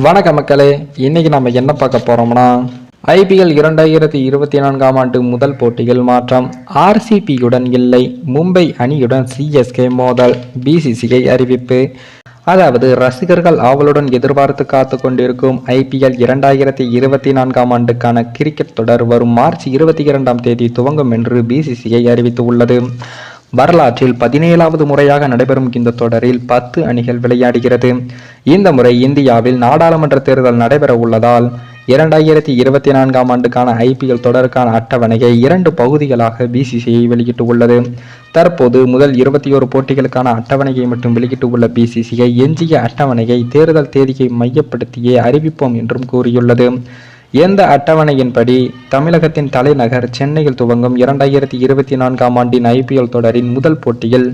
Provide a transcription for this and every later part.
வணக்க மக்களே இன்னைக்கு நம்ம என்ன பார்க்க போறோம்னா ஐபிஎல் இரண்டாயிரத்தி இருபத்தி நான்காம் ஆண்டு முதல் போட்டிகள் மாற்றம். ஆர்சிபியுடன் இல்லை மும்பை அணியுடன் சிஎஸ்கே மோதல் பிசிசிஐ அறிவிப்பு. அதாவது ரசிகர்கள் ஆவலுடன் எதிர்பார்த்து காத்து கொண்டிருக்கும் ஐபிஎல் இரண்டாயிரத்தி இருபத்தி நான்காம் ஆண்டுக்கான கிரிக்கெட் தொடர் வரும் மார்ச் இருபத்தி இரண்டாம் தேதி துவங்கும் என்று பிசிசிஐ அறிவித்துள்ளது. வரலாற்றில் பதினேழாவது முறையாக நடைபெறும் இந்த தொடரில் பத்து அணிகள் விளையாடுகிறது. இந்த முறை இந்தியாவில் நாடாளுமன்ற தேர்தல் நடைபெற உள்ளதால் இரண்டாயிரத்தி இருபத்தி நான்காம் ஆண்டுக்கான ஐபிஎல் தொடருக்கான அட்டவணையை இரண்டு பகுதிகளாக பிசிசிஐ வெளியிட்டு உள்ளது தற்போது முதல் இருபத்தி ஒரு போட்டிகளுக்கான அட்டவணையை மட்டும் வெளியிட்டு உள்ள பிசிசிஐ எஞ்சிய அட்டவணையை தேர்தல் தேதியை மையப்படுத்தியே அறிவிப்போம் என்றும் கூறியுள்ளது. எந்த அட்டவணையின்படி தமிழகத்தின் தலைநகர் சென்னையில் துவங்கும் இரண்டாயிரத்தி இருபத்தி நான்காம் ஆண்டின் ஐபிஎல் தொடரின் முதல் போட்டியில்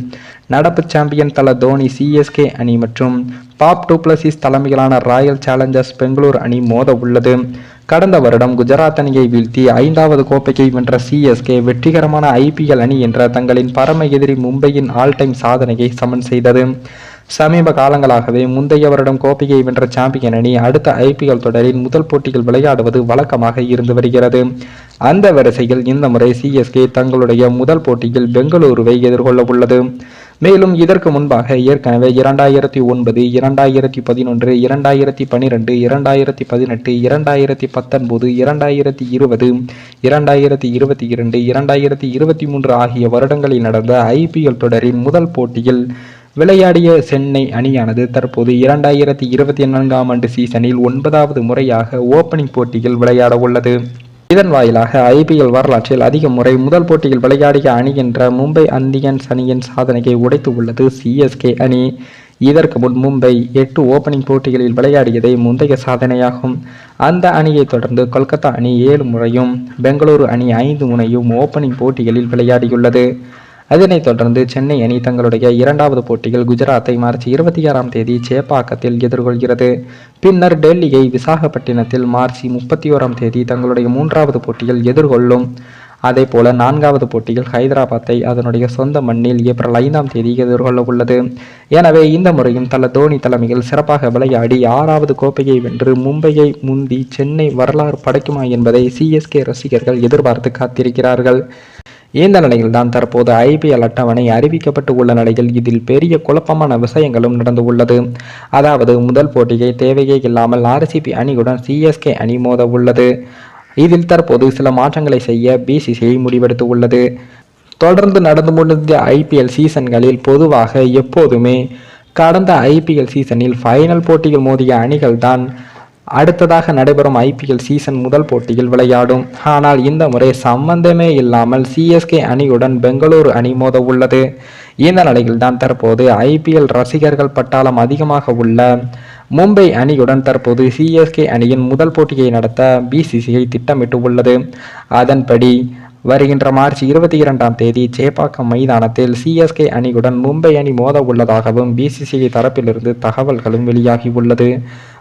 நடப்பு சாம்பியன் தல தோனி சிஎஸ்கே அணி மற்றும் பாப் டூப்ளசிஸ் தலைமையிலான ராயல் சேலஞ்சர்ஸ் பெங்களூர் அணி மோத உள்ளது. கடந்த வருடம் குஜராத் அணியை வீழ்த்தி ஐந்தாவது கோப்பையை வென்ற சிஎஸ்கே வெற்றிகரமான ஐபிஎல் அணி என்ற தங்களின் பரம எதிரி மும்பையின் ஆல் டைம் சாதனையை சமன் செய்தது. சமீப காலங்களாகவே முந்தைய வருடம் கோப்பையை வென்ற சாம்பியன் அணி அடுத்த ஐபிஎல் தொடரின் முதல் போட்டியில் விளையாடுவது வழக்கமாக இருந்து வருகிறது. அந்த வரிசையில் இந்த முறை சிஎஸ்கே தங்களுடைய முதல் போட்டியில் பெங்களூருவை எதிர்கொள்ள உள்ளது. மேலும் இதற்கு முன்பாக ஏற்கனவே இரண்டாயிரத்தி ஒன்பது இரண்டாயிரத்தி பதினொன்று இரண்டாயிரத்தி பனிரெண்டு இரண்டாயிரத்தி பதினெட்டு இரண்டாயிரத்தி பத்தொன்பது இரண்டாயிரத்தி இருபது இரண்டாயிரத்தி இருபத்தி இரண்டு இரண்டாயிரத்தி இருபத்தி மூன்று ஆகிய வருடங்களில் நடந்த ஐபிஎல் தொடரின் முதல் போட்டியில் விளையாடிய சென்னை அணியானது தற்போது இரண்டாயிரத்தி இருபத்தி நான்காம் ஆண்டு சீசனில் ஒன்பதாவது முறையாக ஓபனிங் போட்டியில் விளையாட உள்ளது. இதன் வாயிலாக ஐபிஎல் வரலாற்றில் அதிக முறை முதல் போட்டியில் விளையாடிய அணி என்ற மும்பை அந்தியன்ஸ் அணியின் சாதனையை உடைத்து உள்ளது சிஎஸ்கே அணி. இதற்கு முன் மும்பை எட்டு ஓபனிங் போட்டிகளில் விளையாடியதே முந்தைய சாதனையாகும். அந்த அணியை தொடர்ந்து கொல்கத்தா அணி ஏழு முறையும் பெங்களூரு அணி ஐந்து முறையும் ஓபனிங் போட்டிகளில் விளையாடியுள்ளது. அதனைத் தொடர்ந்து சென்னை அணி தங்களுடைய இரண்டாவது போட்டியில் குஜராத்தை மார்ச் இருபத்தி ஆறாம் தேதி சேப்பாக்கத்தில் எதிர்கொள்கிறது. பின்னர் டெல்லியை விசாகப்பட்டினத்தில் மார்ச் முப்பத்தி ஓராம் தேதி தங்களுடைய மூன்றாவது போட்டியில் எதிர்கொள்ளும். அதே போல நான்காவது போட்டியில் ஹைதராபாத்தை அதனுடைய சொந்த மண்ணில் ஏப்ரல் ஐந்தாம் தேதி எதிர்கொள்ள உள்ளது. எனவே இந்த முறையும் தல தோனி தலைமையில் சிறப்பாக விளையாடி ஆறாவது கோப்பையை வென்று மும்பையை முந்தி சென்னை வரலாறு படைக்குமா என்பதை சிஎஸ்கே ரசிகர்கள் எதிர்பார்த்து காத்திருக்கிறார்கள். இந்த நிலையில் தான் தற்போது ஐபிஎல் அட்டவணை அறிவிக்கப்பட்டு உள்ள நிலையில் இதில் பெரிய குழப்பமான விஷயங்களும் நடந்து உள்ளது. அதாவது முதல் போட்டியை தேவையே இல்லாமல் ஆர்சிபி அணியுடன் சிஎஸ்கே அணி மோத உள்ளது. இதில் தற்போது சில மாற்றங்களை செய்ய பிசிசிஐ முடிவெடுத்து உள்ளது. தொடர்ந்து நடந்து முடிந்த ஐபிஎல் சீசன்களில் பொதுவாக எப்போதுமே கடந்த ஐபிஎல் சீசனில் ஃபைனல் போட்டியில் மோதிய அணிகள் தான் அடுத்ததாக நடைபெறும் ஐபிஎல் சீசன் முதல் போட்டியில் விளையாடும். ஆனால் இந்த முறை சம்பந்தமே இல்லாமல் சிஎஸ்கே அணியுடன் பெங்களூரு அணி மோத உள்ளது இந்த நிலையில்தான் தற்போது ஐபிஎல் ரசிகர்கள் பட்டாளம் அதிகமாக உள்ள மும்பை அணியுடன் தற்போது சிஎஸ்கே அணியின் முதல் போட்டியை நடத்த பிசிசிஐ திட்டமிட்டு உள்ளது. அதன்படி வருகின்ற மார்ச் இருபத்தி இரண்டாம் தேதி சேப்பாக்கம் மைதானத்தில் சிஎஸ்கே அணியுடன் மும்பை அணி மோத உள்ளதாகவும் பிசிசிஐ தரப்பிலிருந்து தகவல்களும் வெளியாகி உள்ளது.